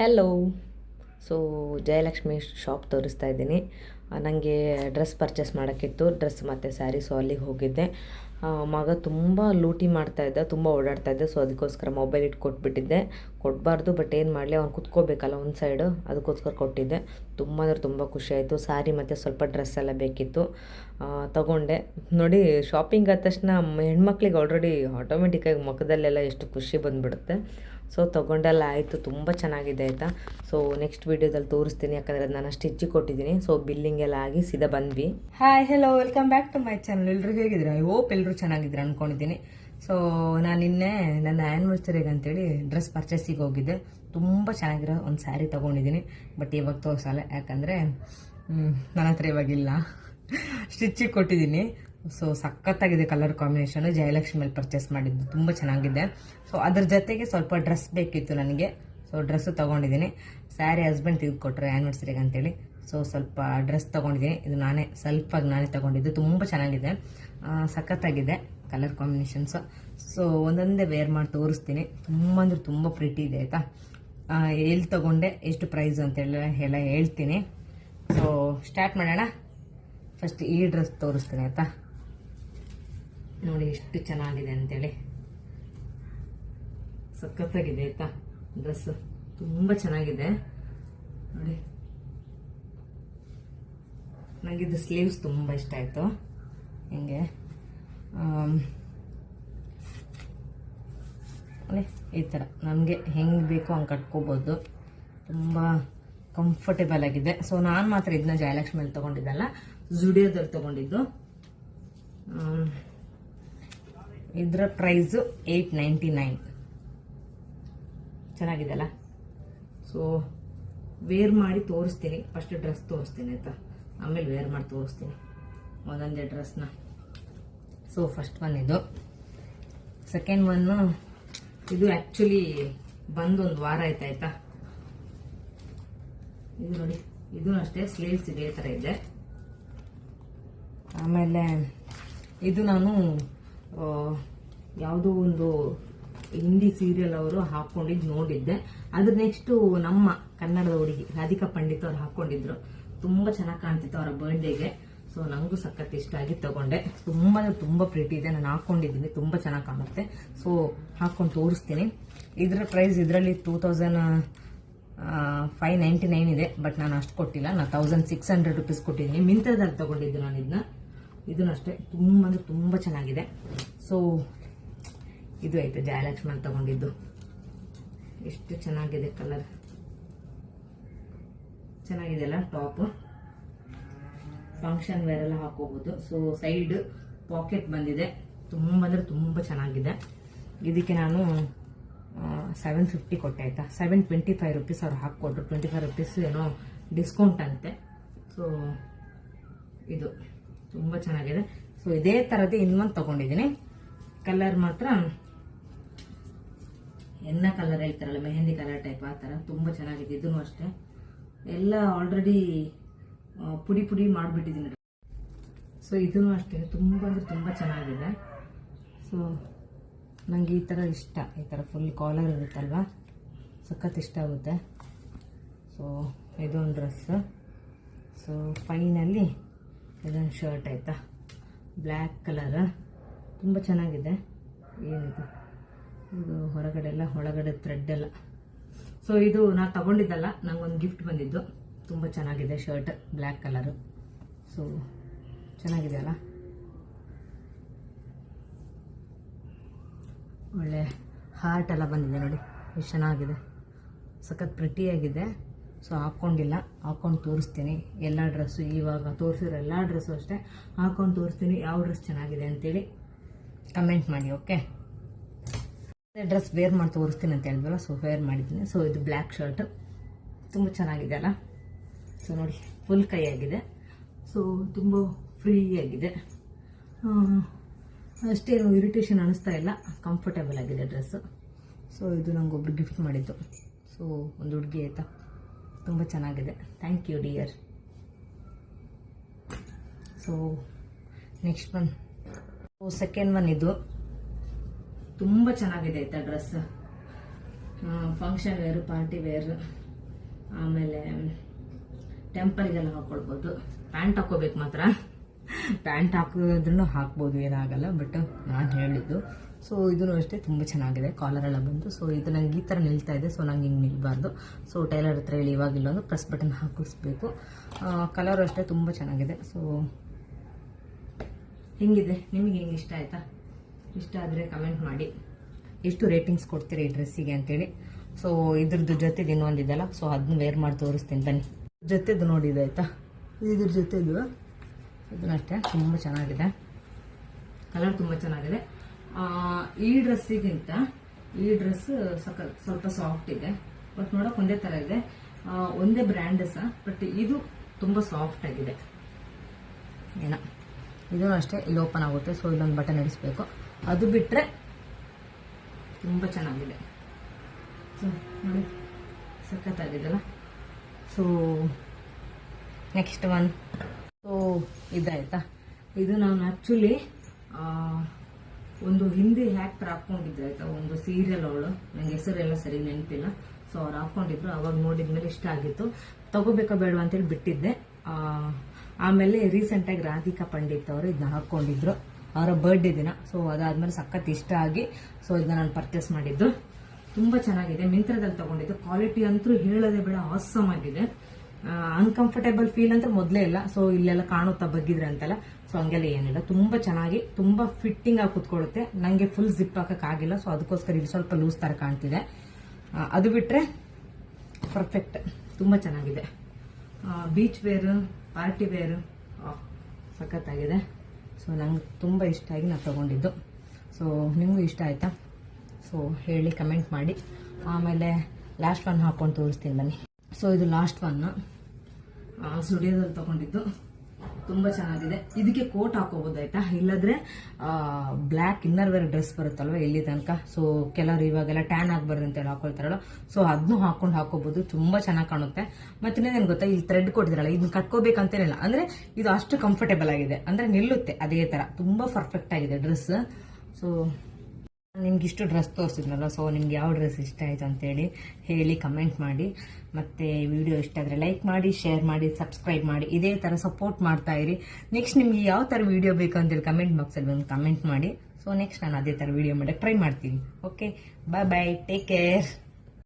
Hello so Jayalakshmi shop ತೋರಿಸ್ತಾ ಇದ್ದೀನಿ. ನನಗೆ ಡ್ರೆಸ್ ಪರ್ಚೇಸ್ ಮಾಡೋಕ್ಕಿತ್ತು. ಡ್ರೆಸ್ ಮತ್ತು ಸ್ಯಾರಿ ಸೊ ಅಲ್ಲಿಗೆ ಹೋಗಿದ್ದೆ. ಮಗ ತುಂಬ ಲೂಟಿ ಮಾಡ್ತಾ ಇದ್ದೆ, ತುಂಬ ಓಡಾಡ್ತಾ ಇದ್ದ ಸೊ ಅದಕ್ಕೋಸ್ಕರ ಮೊಬೈಲ್ ಇಟ್ಟು ಕೊಟ್ಬಿಟ್ಟಿದ್ದೆ. ಕೊಡಬಾರ್ದು ಬಟ್ ಏನು ಮಾಡಲಿ, ಅವ್ನು ಕುತ್ಕೋಬೇಕಲ್ಲ ಒಂದು ಸೈಡು ಅದಕ್ಕೋಸ್ಕರ ಕೊಟ್ಟಿದ್ದೆ. ತುಂಬ ಅಂದರೆ ತುಂಬ ಖುಷಿ ಆಯಿತು. ಸ್ಯಾರಿ ಮತ್ತು ಸ್ವಲ್ಪ ಡ್ರೆಸ್ ಎಲ್ಲ ಬೇಕಿತ್ತು. ತಗೊಂಡೆ. ನೋಡಿ ಶಾಪಿಂಗ್ ಆದ ತಕ್ಷಣ ಹೆಣ್ಮಕ್ಳಿಗೆ ಆಲ್ರೆಡಿ ಆಟೋಮೆಟಿಕ್ಕಾಗಿ ಮುಖದಲ್ಲೆಲ್ಲ ಎಷ್ಟು ಖುಷಿ ಬಂದುಬಿಡುತ್ತೆ. ಸೊ ತೊಗೊಂಡೆಲ್ಲ ಆಯಿತು, ತುಂಬ ಚೆನ್ನಾಗಿದೆ ಆಯಿತಾ? ಸೊ ನೆಕ್ಸ್ಟ್ ವೀಡಿಯೋದಲ್ಲಿ ತೋರಿಸ್ತೀನಿ, ಯಾಕಂದರೆ ನಾನು ಸ್ಟಿಚ್ ಕೊಟ್ಟಿದ್ದೀನಿ. ಸೊ ಬಿಲ್ಲಿಂಗ್ ಎಲ್ಲ ಆಗಿ ಸೀದಾ ಬಂದ್ವಿ. Hi hello welcome back to my channel ಎಲ್ಲರೂ ಹೇಗಿದ್ರು ಐ ಹೋಪ್ ಎಲ್ಲರೂ ಚೆನ್ನಾಗಿದ್ರು ಅಂದ್ಕೊಂಡಿದ್ದೀನಿ ಸೊ ನಾನು ನಿನ್ನೆ ನನ್ನ ಆ್ಯನಿವರ್ಸರಿಗೆ ಅಂತೇಳಿ ಡ್ರೆಸ್ ಪರ್ಚೇಸಿಗೆ ಹೋಗಿದ್ದೆ. ತುಂಬ ಚೆನ್ನಾಗಿರೋ ಒಂದು ಸ್ಯಾರಿ ತೊಗೊಂಡಿದ್ದೀನಿ. ಬಟ್ ಇವಾಗ ತೋರಿಸಲ್ಲ, ಯಾಕಂದರೆ ನನ್ನ ಹತ್ರ ಇವಾಗಿಲ್ಲ ಸ್ಟಿಚ್ಚಿಗೆ ಕೊಟ್ಟಿದ್ದೀನಿ. ಸೊ ಸಖತ್ತಾಗಿದೆ ಕಲರ್ ಕಾಂಬಿನೇಷನ್ ಜಯಲಕ್ಷ್ಮಿಯಲ್ಲಿ ಪರ್ಚೇಸ್ ಮಾಡಿದ್ದು ತುಂಬ ಚೆನ್ನಾಗಿದೆ. ಸೊ ಅದ್ರ ಜೊತೆಗೆ ಸ್ವಲ್ಪ ಡ್ರೆಸ್ ಬೇಕಿತ್ತು ನನಗೆ. ಸೊ ಡ್ರೆಸ್ ತೊಗೊಂಡಿದ್ದೀನಿ. ಸ್ಯಾರಿ ಹಸ್ಬೆಂಡ್ ತೆಗೆದುಕೊಟ್ರೆ ಆ್ಯನಿವರ್ಸರಿಗೆ ಅಂತೇಳಿ. ಸೊ ಸ್ವಲ್ಪ ಡ್ರೆಸ್ ತೊಗೊಂಡಿದ್ದೀನಿ. ಇದು ನಾನೇ ಸ್ವಲ್ಪಾಗಿ ನಾನೇ ತೊಗೊಂಡಿದ್ದು. ತುಂಬ ಚೆನ್ನಾಗಿದೆ. ಸಖತ್ತಾಗಿದೆ ಕಲರ್ ಕಾಂಬಿನೇಷನ್ಸು ಸೊ ಒಂದೊಂದೇ ವೇರ್ ಮಾಡಿ ತೋರಿಸ್ತೀನಿ. ತುಂಬ ಅಂದರೆ ತುಂಬ ಪ್ರಿಟಿ ಇದೆ, ಆಯಿತಾ? ಎಲ್ಲಿ ತೊಗೊಂಡೆ, ಎಷ್ಟು ಪ್ರೈಸ್ ಅಂತೇಳಿ ಎಲ್ಲ ಹೇಳ್ತೀನಿ. ಸೊ ಸ್ಟಾರ್ಟ್ ಮಾಡೋಣ. ಫಸ್ಟ್ ಈ ಡ್ರೆಸ್ ತೋರಿಸ್ತೀನಿ, ಆಯಿತಾ? ನೋಡಿ ಎಷ್ಟು ಚೆನ್ನಾಗಿದೆ ಅಂತೇಳಿ. ಸಖತ್ತಾಗಿದೆ ಆಯ್ತಾ? ಡ್ರೆಸ್ ತುಂಬ ಚೆನ್ನಾಗಿದೆ. ನೋಡಿ. ನನಗಿದು ಸ್ಲೀವ್ಸ್ ತುಂಬ ಇಷ್ಟ ಆಯಿತು. ಹಿಂಗೆ. ಈ ಥರ. ನನಗೆ ಹೆಂಗೆ ಬೇಕೋ ಹಂಗೆ ಕಟ್ಕೋಬೋದು. ತುಂಬ ಕಂಫರ್ಟೇಬಲ್ ಆಗಿದೆ. ಸೊ ನಾನು ಮಾತ್ರ ಇದನ್ನ ಜಯಲಕ್ಷ್ಮಿಯಲ್ಲಿ ತೊಗೊಂಡಿದ್ದಲ್ಲ ಜುಡಿಯೋದಲ್ಲಿ ತೊಗೊಂಡಿದ್ದು. ಇದರ ಪ್ರೈಸು ಏಯ್ಟ್ ನೈಂಟಿ ನೈನ್ ಚೆನ್ನಾಗಿದೆಯಲ್ಲ? ಸೊ ವೇರ್ ಮಾಡಿ ತೋರಿಸ್ತೀನಿ. ಫಸ್ಟ್ ಡ್ರೆಸ್ ತೋರಿಸ್ತೀನಿ ಆಯಿತಾ? ಆಮೇಲೆ ವೇರ್ ಮಾಡಿ ತೋರಿಸ್ತೀನಿ. ಒಂದೊಂದೇ ಡ್ರೆಸ್ನ ಸೊ ಫಸ್ಟ್ ಒನ್ ಇದು. ಸೆಕೆಂಡ್ ಒನ್ನು ಇದು ಆ್ಯಕ್ಚುಲಿ ಬಂದು ಒಂದು ವಾರ ಆಯ್ತು ಆಯ್ತಾ? ಇದು ನೋಡಿ, ಇದು ಅಷ್ಟೇ ಸ್ಲೀವ್ಸ್ ಇದೆ ಥರ ಇದೆ. ಆಮೇಲೆ, ಇದು ನಾನು ಯಾವುದೋ ಒಂದು ಹಿಂದಿ ಸೀರಿಯಲ್ ಅವರು ಹಾಕೊಂಡಿದ್ದು ನೋಡಿದ್ದೆ. ಅದ್ರ ನೆಕ್ಸ್ಟ್ ನಮ್ಮ ಕನ್ನಡದ ಹುಡುಗಿ ರಾಧಿಕಾ ಪಂಡಿತ್ ಅವ್ರು ಹಾಕೊಂಡಿದ್ರು. ತುಂಬಾ ಚೆನ್ನಾಗಿ ಕಾಣ್ತಿತ್ತು ಅವರ ಬರ್ಡೇಗೆ ಸೊ ನಂಗೂ ಸಖತ್ ಇಷ್ಟ ಆಗಿ ತಗೊಂಡೆ. ತುಂಬಾ ತುಂಬಾ ಪ್ರೀತಿ ಇದೆ. ನಾನು ಹಾಕೊಂಡಿದ್ದೀನಿ. ತುಂಬಾ ಚೆನ್ನಾಗಿ ಕಾಣುತ್ತೆ. ಸೊ ಹಾಕೊಂಡು ತೋರಿಸ್ತೀನಿ. ಇದ್ರ ಪ್ರೈಸ್ ಇದರಲ್ಲಿ two thousand five ninety nine ಇದೆ. ಬಟ್ ನಾನು ಅಷ್ಟು ಕೊಟ್ಟಿಲ್ಲ. ನಾನು ತೌಸಂಡ್ ಸಿಕ್ಸ್ ಹಂಡ್ರೆಡ್ ರುಪೀಸ್ ಕೊಟ್ಟಿದ್ದೀನಿ. ಮಿಂತ್ರದಲ್ಲಿ ತಗೊಂಡಿದ್ದು ನಾನು ಇದನ್ನ ಇದನ್ನ ಅಷ್ಟೇ ತುಂಬ ಅಂದ್ರೆ ತುಂಬ ಚೆನ್ನಾಗಿದೆ. ಸೊ ಇದು ಐತೆ ಜಯಲಕ್ಷ್ಮಣ್ ತಗೊಂಡಿದ್ದು. ಎಷ್ಟು ಚೆನ್ನಾಗಿದೆ ಕಲರ್ ಚೆನ್ನಾಗಿದೆ ಅಲ್ಲ ಟಾಪ್ ಫಂಕ್ಷನ್ ವೇರ್ ಎಲ್ಲ ಹಾಕೋಬಹುದು ಸೊ ಸೈಡ್ ಪಾಕೆಟ್ ಬಂದಿದೆ. ತುಂಬ ಅಂದ್ರೆ ತುಂಬ ಚೆನ್ನಾಗಿದೆ. ಇದಕ್ಕೆ ನಾನು ಸೆವೆನ್ ಫಿಫ್ಟಿ ಕೊಟ್ಟೆ ಆಯ್ತಾ? ಸೆವೆನ್ ಟ್ವೆಂಟಿ ಫೈವ್ ರುಪೀಸ್ ಅವ್ರು ಹಾಕ್ಕೊಟ್ರು. ಟ್ವೆಂಟಿ ಫೈವ್ ರುಪೀಸ್ ಏನೋ ಡಿಸ್ಕೌಂಟ್ ಅಂತೆ. ಸೊ ಇದು. ತುಂಬ ಚೆನ್ನಾಗಿದೆ. ಸೊ ಇದೇ ಥರದ್ದು ಇನ್ನೊಂದು ತಗೊಂಡಿದ್ದೀನಿ. ಕಲರ್ ಮಾತ್ರ ಎನ್ನ ಕಲರ್ ಹೇಳ್ತಾರಲ್ಲ, ಮೆಹಂದಿ ಕಲರ್ ಟೈಪ್ ಆ ಥರ ತುಂಬ ಚೆನ್ನಾಗಿದೆ ಇದೂ ಅಷ್ಟೇ. ಎಲ್ಲ ಆಲ್ರೆಡಿ ಪುಡಿ ಪುಡಿ ಮಾಡಿಬಿಟ್ಟಿದ್ದೀನಿ. ಸೊ ಇದೂ ಅಷ್ಟೇ. ತುಂಬ ಅಂದರೆ ತುಂಬ ಚೆನ್ನಾಗಿದೆ. ಸೊ ನನಗೆ ಈ ಥರ ಇಷ್ಟ. ಈ ಥರ ಫುಲ್ ಕಾಲರ್ ಇರುತ್ತಲ್ವ? ಸಖತ್ ಇಷ್ಟ ಆಗುತ್ತೆ. ಸೊ ಇದೊಂದು ಡ್ರೆಸ್ ಸೊ ಫೈನಲ್ಲಿ ಇದೊಂದು ಶರ್ಟ್ ಆಯಿತಾ? Black colour. ತುಂಬ ಚೆನ್ನಾಗಿದೆ. ಏನಿದು? ಇದು ಹೊರಗಡೆ ಎಲ್ಲ ಒಳಗಡೆ ಥ್ರೆಡ್ ಎಲ್ಲ. ಸೊ ಇದು ನಾನು ತಗೊಂಡಿದ್ದಲ್ಲ, ನಂಗೊಂದು ಗಿಫ್ಟ್ ಬಂದಿದ್ದು. ತುಂಬ ಚೆನ್ನಾಗಿದೆ ಶರ್ಟ್, ಬ್ಲ್ಯಾಕ್ ಕಲರು. ಸೊ ಚೆನ್ನಾಗಿದೆ ಅಲ್ಲ? ಒಳ್ಳೆ ಹಾರ್ಟ್ ಎಲ್ಲ ಬಂದಿದೆ ನೋಡಿ. ಎಷ್ಟು ಚೆನ್ನಾಗಿದೆ. ಸಖತ್ ಪ್ರಿಟಿಯಾಗಿದೆ ಸೊ ಹಾಕ್ಕೊಂಡಿಲ್ಲ ಹಾಕ್ಕೊಂಡು ತೋರಿಸ್ತೀನಿ. ಎಲ್ಲ ಡ್ರೆಸ್ಸು ಇವಾಗ ತೋರಿಸಿರೋ ಎಲ್ಲ ಡ್ರೆಸ್ಸು ಅಷ್ಟೇ. ಹಾಕ್ಕೊಂಡು ತೋರಿಸ್ತೀನಿ. ಯಾವ ಡ್ರೆಸ್ ಚೆನ್ನಾಗಿದೆ ಅಂತೇಳಿ ಕಮೆಂಟ್ ಮಾಡಿ ಓಕೆ ಡ್ರೆಸ್ ವೇರ್ ಮಾಡಿ ತೋರಿಸ್ತೀನಿ ಅಂತ ಹೇಳಿದ್ವಲ್ಲ ಸೊ ವೇರ್ ಮಾಡಿದ್ದೀನಿ. ಸೊ ಇದು ಬ್ಲ್ಯಾಕ್ ಶರ್ಟ್ ತುಂಬ ಚೆನ್ನಾಗಿದೆ ಅಲ್ಲ? ಸೊ ನೋಡಿ ಫುಲ್ ಕೈ ಆಗಿದೆ. ಸೊ ತುಂಬ ಫ್ರೀ ಆಗಿದೆ. ಅಷ್ಟೇನು ಇರಿಟೇಷನ್ ಅನಿಸ್ತಾ ಇಲ್ಲ. ಕಂಫರ್ಟೇಬಲ್ ಆಗಿದೆ ಡ್ರೆಸ್ಸು ಸೊ ಇದು ನಂಗೊಬ್ರು ಗಿಫ್ಟ್ ಮಾಡಿದ್ದು. ಸೊ ಒಂದು ಹುಡುಗಿ ಆಯಿತಾ? ತುಂಬ ಚೆನ್ನಾಗಿದೆ. Thank you dear so next one second one ಇದು. ತುಂಬ ಚೆನ್ನಾಗಿದೆ ಆಯ್ತಾ dress function wear party wear ಆಮೇಲೆ ಟೆಂಪಲ್ಗೆಲ್ಲ ಹಾಕ್ಕೊಳ್ಬೋದು ಪ್ಯಾಂಟ್ ಹಾಕೋಬೇಕು ಮಾತ್ರ. ಪ್ಯಾಂಟ್ ಹಾಕಿದ್ರೂ ಹಾಕ್ಬೋದು, ಏನಾಗಲ್ಲ ಬಟ್ ನಾನು ಹೇಳಿದ್ದು. ಸೊ ಇದೂ ಅಷ್ಟೇ ತುಂಬ ಚೆನ್ನಾಗಿದೆ. ಕಾಲರ್ ಎಲ್ಲ ಬಂದು ಸೊ ಇದು ನಂಗೆ ಈ ಥರ ನಿಲ್ತಾ ಇದೆ. ಸೊ ನಂಗೆ ಹಿಂಗೆ ನಿಲ್ಬಾರ್ದು. ಸೊ ಟೈಲರ್ ಹತ್ರ ಹೇಳಿ ಇವಾಗಿಲ್ಲ ಒಂದು ಪ್ರೆಸ್ ಬಟನ್ ಹಾಕಿಸ್ಬೇಕು ಕಲರ್ ಅಷ್ಟೇ ತುಂಬ ಚೆನ್ನಾಗಿದೆ. ಸೊ ಹೆಂಗಿದೆ? ನಿಮಗೆ ಹೆಂಗೆ ಇಷ್ಟ ಆಯಿತಾ? ಇಷ್ಟ ಆದರೆ ಕಮೆಂಟ್ ಮಾಡಿ. ಎಷ್ಟು ರೇಟಿಂಗ್ಸ್ ಕೊಡ್ತೀರಾ ಈ ಡ್ರೆಸ್ಸಿಗೆ ಅಂತೇಳಿ. ಸೊ ಇದ್ರದ್ದು ಜೊತೆದು ಇನ್ನೊಂದಿದೆಲ್ಲ ಸೊ ಅದನ್ನ ವೇರ್ ಮಾಡಿ ತೋರಿಸ್ತೀನಿ. ಬನ್ನಿ. ಜೊತೆದು ನೋಡಿದೆ ಆಯಿತಾ? ಇದ್ರ ಜೊತೆದು ಇದನ್ನ ಅಷ್ಟೇ ತುಂಬ ಚೆನ್ನಾಗಿದೆ. ಕಲರ್ ತುಂಬ ಚೆನ್ನಾಗಿದೆ. ಈ ಡ್ರೆಸ್ಸಿಗಿಂತ ಈ ಡ್ರೆಸ್ ಸ್ವಲ್ಪ ಸಾಫ್ಟ್ ಇದೆ. ಬಟ್ ನೋಡಕ್ ಒಂದೇ ತರ ಇದೆ. ಒಂದೇ ಬ್ರ್ಯಾಂಡ್ ಸಹ ಬಟ್ ಇದು ತುಂಬ ಸಾಫ್ಟ್ ಆಗಿದೆ. ಏನ. ಇದು ಅಷ್ಟೇ, ಇಲ್ಲಿ ಓಪನ್ ಆಗುತ್ತೆ. ಸೊ ಇಲ್ಲೊಂದು ಬಟನ್ ಇಡಿಸ್ಬೇಕು. ಅದು ಬಿಟ್ಟರೆ ತುಂಬ ಚೆನ್ನಾಗಿದೆ. ಸೊ ನೋಡಿ. ಸಖತ್ತಾಗಿದೆಲ್ಲ. ಸೊ ನೆಕ್ಸ್ಟ್ ಒನ್ ಸೊ ಇದಾಯ್ತಾ? ಇದು ನಾನು ಆ್ಯಕ್ಚುಲಿ ಒಂದು ಹಿಂದಿ ಹ್ಯಾಕ್ಟರ್ ಹಾಕೊಂಡಿದ್ದೆ ಆಯ್ತಾ? ಒಂದು ಸೀರಿಯಲ್ ಅವಳು. ನಂಗೆ ಹೆಸರೆಲ್ಲ ಸರಿ ನೆನಪಿಲ್ಲ. ಸೊ ಅವ್ರು ಹಾಕೊಂಡಿದ್ರು ಅವಾಗ ನೋಡಿದ್ಮೇಲೆ ಇಷ್ಟ ಆಗಿತ್ತು. ತಗೋಬೇಕಾ ಬೇಡವಾ ಅಂತೇಳಿ ಬಿಟ್ಟಿದ್ದೆ. ಆಮೇಲೆ ರೀಸೆಂಟ್ ಆಗಿ ರಾಧಿಕಾ ಪಂಡಿತ್ ಅವರು ಇದನ್ನ ಹಾಕೊಂಡಿದ್ರು ಅವರ ಬರ್ಡೇ ದಿನ. ಸೊ ಅದಾದ್ಮೇಲೆ ಸಖತ್ ಇಷ್ಟ ಆಗಿ ಸೊ ಇದನ್ನ ನಾನು ಪರ್ಚೇಸ್ ಮಾಡಿದ್ದು. ತುಂಬಾ ಚೆನ್ನಾಗಿದೆ. ಮಿಂತ್ರದಲ್ಲಿ ತಗೊಂಡಿದ್ದು. ಕ್ವಾಲಿಟಿ ಅಂತೂ ಹೇಳೋದೇ ಬೇಡ. ಆಸಮ್ ಆಗಿದೆ. ಅನ್ಕಂಫರ್ಟೇಬಲ್ ಫೀಲ್ ಅಂತ ಮೊದಲೇ ಇಲ್ಲ. ಸೊ ಇಲ್ಲೆಲ್ಲ ಕಾಣುತ್ತಾ ಬಗ್ಗಿದ್ರೆ ಅಂತಲ್ಲ. ಸೊ ಹಂಗೆಲ್ಲ ಏನಿಲ್ಲ. ತುಂಬಾ ಚೆನ್ನಾಗಿ, ತುಂಬಾ ಫಿಟ್ಟಿಂಗ್ ಆಗಿ ಕುತ್ಕೊಳ್ಳುತ್ತೆ. ನಂಗೆ ಫುಲ್ ಜಿಪ್ ಹಾಕಕ್ ಆಗಿಲ್ಲ. ಸೊ ಅದಕ್ಕೋಸ್ಕರ ಇಲ್ಲಿ ಸ್ವಲ್ಪ ಲೂಸ್ ತರ ಕಾಣ್ತಿದೆ. ಅದು ಬಿಟ್ರೆ ಪರ್ಫೆಕ್ಟ್ ತುಂಬಾ ಚೆನ್ನಾಗಿದೆ. ಬೀಚ್ ವೇರ್ ಪಾರ್ಟಿ ವೇರ್ ಸಖತ್ತಾಗಿದೆ. ಸೊ ನಂಗೆ ತುಂಬ ಇಷ್ಟ ಆಗಿ ನಾನು ತಗೊಂಡಿದ್ದು. ಸೊ ನಿಮಗೂ ಇಷ್ಟ ಆಯ್ತಾ? ಸೊ ಹೇಳಿ ಕಮೆಂಟ್ ಮಾಡಿ. ಆಮೇಲೆ ಲಾಸ್ಟ್ ಒನ್ ಹಾಕೊಂಡು ತೋರಿಸ್ತೀನಿ ಬನ್ನಿ. ಸೊ ಇದು ಲಾಸ್ಟ್ ಒನ್ ಸ್ಟುಡಿಯೋದಲ್ಲಿ ತಗೊಂಡಿದ್ದು. ತುಂಬ ಚೆನ್ನಾಗಿದೆ. ಇದಕ್ಕೆ ಕೋಟ್ ಹಾಕೋಬಹುದು ಆಯ್ತಾ ಇಲ್ಲದ್ರೆ ಬ್ಲ್ಯಾಕ್ ಇನ್ನರ್ ವೇರ್ ಡ್ರೆಸ್ ಬರುತ್ತಲ್ವ ಇಲ್ಲಿ ತನಕ? ಸೊ ಕೆಲವರು ಇವಾಗೆಲ್ಲ ಟ್ಯಾನ್ ಆಗಬಾರ್ದು ಅಂತ ಹೇಳಿ ಹಾಕೊಳ್ತಾರಲ್ಲ. ಸೊ ಅದನ್ನು ಹಾಕೊಂಡು ಹಾಕೋಬಹುದು ತುಂಬಾ ಚೆನ್ನಾಗಿ ಕಾಣುತ್ತೆ. ಮತ್ತೆ ಏನು ಗೊತ್ತಾ? ಇಲ್ಲಿ ಥ್ರೆಡ್ ಕೊಟ್ಟಿದ್ರಲ್ಲ ಇದನ್ನ ಕಟ್ಕೋಬೇಕಂತೇನಿಲ್ಲ. ಅಂದ್ರೆ, ಇದು ಅಷ್ಟು ಕಂಫರ್ಟೇಬಲ್ ಆಗಿದೆ. ಅಂದ್ರೆ ನಿಲ್ಲುತ್ತೆ ಅದೇ ತರ. ತುಂಬಾ ಪರ್ಫೆಕ್ಟ್ ಆಗಿದೆ ಡ್ರೆಸ್ ಸೊ ನಿಮ್ಗೆ ಇಷ್ಟು ಡ್ರೆಸ್ ತೋರಿಸಿದ್ನಲ್ಲ ಸೊ ನಿಮ್ಗೆ ಯಾವ ಡ್ರೆಸ್ ಇಷ್ಟ ಆಯ್ತು ಅಂತೇಳಿ ಹೇಳಿ ಕಮೆಂಟ್ ಮಾಡಿ. ಮತ್ತೆ ವಿಡಿಯೋ ಇಷ್ಟ ಆದರೆ ಲೈಕ್ ಮಾಡಿ ಶೇರ್ ಮಾಡಿ ಸಬ್ಸ್ಕ್ರೈಬ್ ಮಾಡಿ. ಇದೇ ಥರ ಸಪೋರ್ಟ್ ಮಾಡ್ತಾ ಇರಿ. ನೆಕ್ಸ್ಟ್ ನಿಮಗೆ ಯಾವ ಥರ ವಿಡಿಯೋ ಬೇಕು ಅಂತೇಳಿ ಕಮೆಂಟ್ ಬಾಕ್ಸಲ್ಲಿ ಒಂದು ಕಮೆಂಟ್ ಮಾಡಿ. ಸೊ ನೆಕ್ಸ್ಟ್ ನಾನು ಅದೇ ಥರ ವಿಡಿಯೋ ಮಾಡೋಕ್ಕೆ ಟ್ರೈ ಮಾಡ್ತೀನಿ. Okay bye bye take care